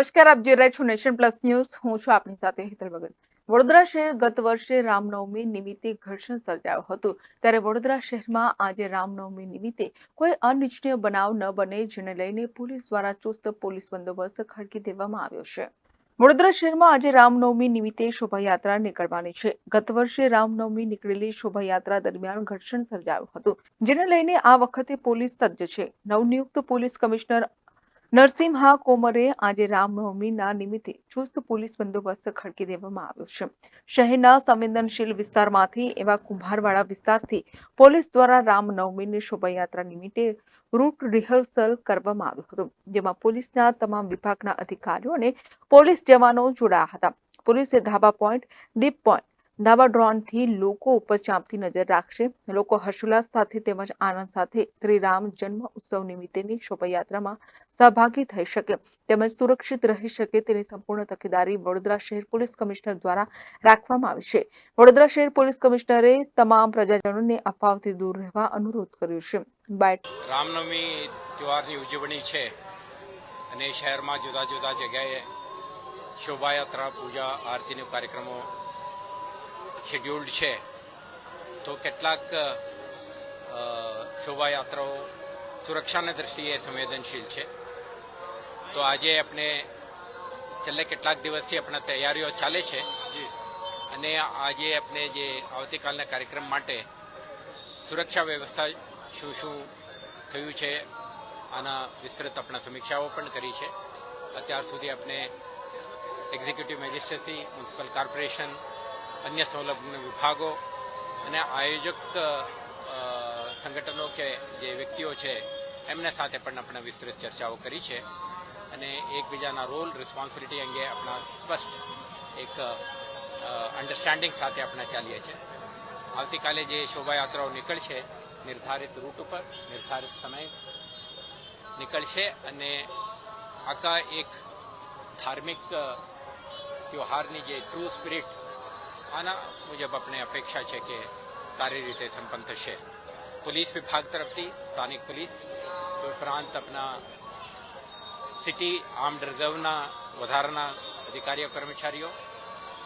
નમસ્કાર, આપ જોઈ રહ્યા છો નેશન પ્લસ ન્યૂઝ. હું છું આપની સાથે હેતલ ભગત. વડોદરા શહેર ગત વર્ષે રામનવમી નિમિત્તે ઘર્ષણ સર્જાયું હતું. ત્યારે વડોદરા શહેરમાં આજે રામનવમી નિમિત્તે કોઈ અનિચ્છનીય બનાવ ન બને, જેને લઈને પોલીસ દ્વારા ચુસ્ત પોલીસ બંદોબસ્ત ખડકી દેવામાં આવ્યો છે. વડોદરા શહેરમાં આજે રામનવમી નિમિત્તે શોભાયાત્રા નીકળવાની છે. ગત વર્ષે રામનવમી નીકળેલી શોભાયાત્રા દરમિયાન ઘર્ષણ સર્જાયું હતું, જેને લઈને આ વખતે પોલીસ સજ્જ છે. નવનિયુક્ત પોલીસ કમિશનર નરસિંહા કોમરે આજે રામનવમીના નિમિત્તે ચુસ્ત પોલીસ બંદોબસ્ત ખડકી દેવામાં આવ્યો છે. શહેરના સંવેદનશીલ વિસ્તારમાંથી એવા કુંભારવાડા વિસ્તારથી પોલીસ દ્વારા રામનવમીની શોભાયાત્રા નિમિત્તે રૂટ રિહર્સલ કરવામાં આવ્યું હતું, જેમાં પોલીસના તમામ વિભાગના અધિકારીઓ અને પોલીસ જવાનો જોડાયા હતા. પોલીસે ધાબા પોઈન્ટ, દીપ પોઈન્ટ ધાબા ડ્રોનથી લોકો ઉપર ચાંપતી નજર રાખશે. લોકો હર્ષોલ્લાસ સાથે તેમજ આનંદ સાથે શ્રી જન્મ ઉત્સવ નિમિત્તેની શોભાયાત્રામાં સહભાગી થઈ શકે. તેમજ સુરક્ષિત રહી શકે તેની સંપૂર્ણ તકેદારી વડોદરા શહેર પોલીસ કમિશનર દ્વારા રાખવામાં આવી છે. વડોદરા શહેર પોલીસ કમિશનરે તમામ પ્રજાજનોને અફવાથી દૂર રહેવા અનુરોધ કર્યો છે. રામનવમી તહેવારની ઉજવણી છે અને શહેરમાં જુદા જુદા જગ્યાએ શોભાયાત્રા, પૂજા, આરતીના કાર્યક્રમો શેડ્યુલ્ડ છે તો કેટલાક શોભાયાત્રાઓ સુરક્ષાના દ્રષ્ટિએ સંવેદનશીલ છે. તો આજે આપણે છેલ્લે કેટલાક દિવસથી આપણા તૈયારીઓ ચાલે છે અને આજે આપણે જે આવતીકાલના કાર્યક્રમ માટે સુરક્ષા વ્યવસ્થા શું શું થયું છે આના વિસ્તૃત આપણા સમીક્ષાઓ પણ કરી છે. અત્યાર સુધી આપણે એક્ઝિક્યુટિવ મેજિસ્ટ્રેસી મ્યુનિસિપલ કોર્પોરેશન અન્ય સંલગ્ન વિભાગો અને આયોજક સંગઠનો કે જે વ્યક્તિઓ છે, એમના સાથે પણ આપણે વિસ્તૃત ચર્ચાઓ કરી છે. અને એકબીજાના રોલ રિસ્પોન્સિબિલિટી અંગે આપણા સ્પષ્ટ એક અન્ડરસ્ટેન્ડિંગ સાથે આપણે ચાલીએ છીએ. આવતીકાલે જે શોભાયાત્રાઓ નીકળશે, નિર્ધારિત રૂટ ઉપર, નિર્ધારિત સમય નીકળશે અને આખા એક ધાર્મિક ત્યોહારની જે ટ્રુ સ્પિરિટ આના મુજબ આપણે અપેક્ષા છે કે સારી રીતે સંપન્ન થશે. પોલીસ વિભાગ તરફથી, સ્થાનિક પોલીસ ઉપરાંત આપણા સિટી આર્મ્ડ રિઝર્વના વધારાના અધિકારીઓ, કર્મચારીઓ,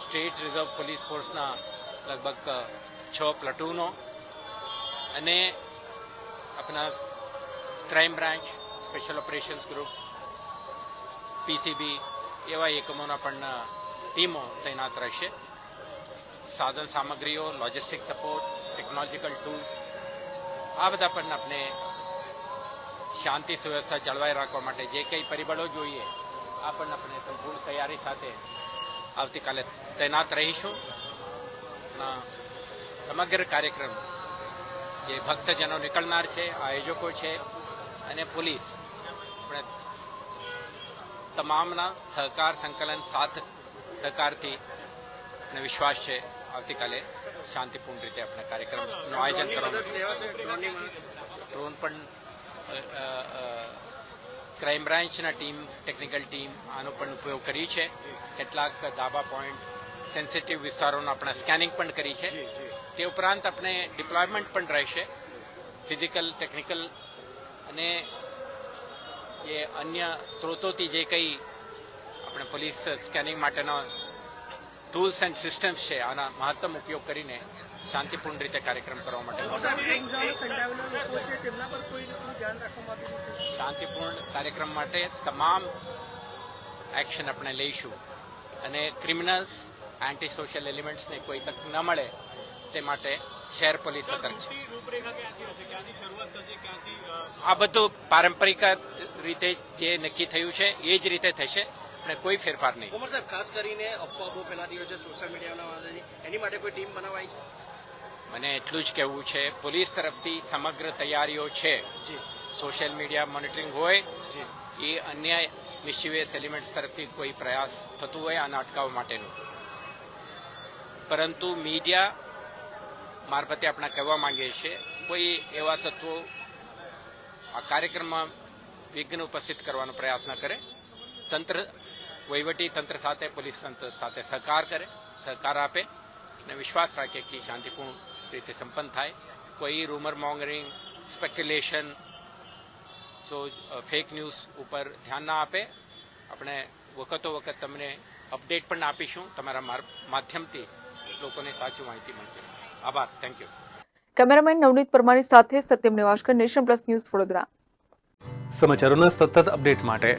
સ્ટેટ રિઝર્વ પોલીસ ફોર્સના લગભગ છ પ્લટૂનો અને આપણા crime branch, special operations group, PCB એવા એકમોના પણ ટીમો તૈનાત રહેશે. સાધન સામગ્રીઓ લોજિસ્ટિક સપોર્ટ ટેકનોલોજીકલ ટૂલ્સ આ બધા પણ આપણે શાંતિ, સુવ્યવસ્થા જળવાઈ રાખવા માટે જે કંઈ પરિબળો જોઈએ, આ પણ આપણે સંપૂર્ણ તૈયારી સાથે આવતીકાલે તૈનાત રહીશું. સમગ્ર કાર્યક્રમ જે ભક્તજનો નીકળનાર છે, આયોજકો છે અને પોલીસ, આપણે તમામના સહકાર સંકલન, સાથ, સહકારથી અને વિશ્વાસ છે. આવતીકાલે શાંતિપૂર્ણ રીતે આપણે કાર્યક્રમનું આયોજન કરવાનું ડ્રોન પણ ક્રાઇમ બ્રાન્ચના ટીમ, ટેકનિકલ ટીમ આનો પણ ઉપયોગ કરી છે. કેટલાક દાબા પોઈન્ટ, સેન્સિટિવ વિસ્તારોનું આપણે સ્કેનિંગ પણ કરી છે. તે ઉપરાંત આપણે ડિપ્લોયમેન્ટ પણ રહેશે. ફિઝિકલ, ટેકનિકલ અને એ અન્ય સ્ત્રોતોથી જે કંઈ આપણે પોલીસ સ્કેનિંગ માટેના ટૂલ્સ એન્ડ સિસ્ટમ્સ છે. આના મહત્તમ ઉપયોગ કરીને શાંતિપૂર્ણ રીતે કાર્યક્રમ કરવા માટે શાંતિપૂર્ણ કાર્યક્રમ માટે તમામ એક્શન આપણે લઈશું. અને ક્રિમિનલ્સ એન્ટી સોશિયલ એલિમેન્ટ્સને કોઈ તક ન મળે તે માટે શહેર પોલીસ સતર્ક છે. આ બધું પારંપરિક રીતે જે નક્કી થયું છે એ જ રીતે થશે. અને કોઈ ફેરફાર નહીં. ઉમર સાહેબ ખાસ કરીને અફવા બહુ ફેલાતી હોય છે સોશિયલ મીડિયાના એની માટે કોઈ ટીમ બનાવાઈ છે? મને એટલું જ કહેવું છે પોલીસ તરફથી સમગ્ર તૈયારીઓ છે. સોશિયલ મીડિયા મોનિટરિંગ હોય એ અન્ય મિસ્ચિવિયસ એલિમેન્ટ્સ તરફથી કોઈ પ્રયાસ થતું હોય આને અટકાવવા માટેનું. પરંતુ મીડિયા મારફતે આપણે કહેવા માંગીએ છીએ કોઈ એવા તત્વો આ કાર્યક્રમમાં વિઘ્ન ઉપસ્થિત કરવાનો પ્રયાસ ન કરે. તંત્ર વહીવટી તંત્ર સાથે પોલીસ તંત્ર સાથે સહકાર કરે સહકાર આપે અને વિશ્વાસ રાખે કે શાંતિપૂર્ણ રીતે સંપન્ન થાય. કોઈ rumour mongering speculation so fake news ઉપર ધ્યાન ના આપે. આપણે વખતો વખત તમને અપડેટ પણ આપીશું. તમારા માર- માધ્યમથી લોકોને સાચી માહિતી મળતી રહે. આભાર. થેન્ક યુ કેમેરામેન નવનીત પરમારની સાથે Satyam નેવાશકર nation plus news Vadodara. સમાચારોના સતત અપડેટ માટે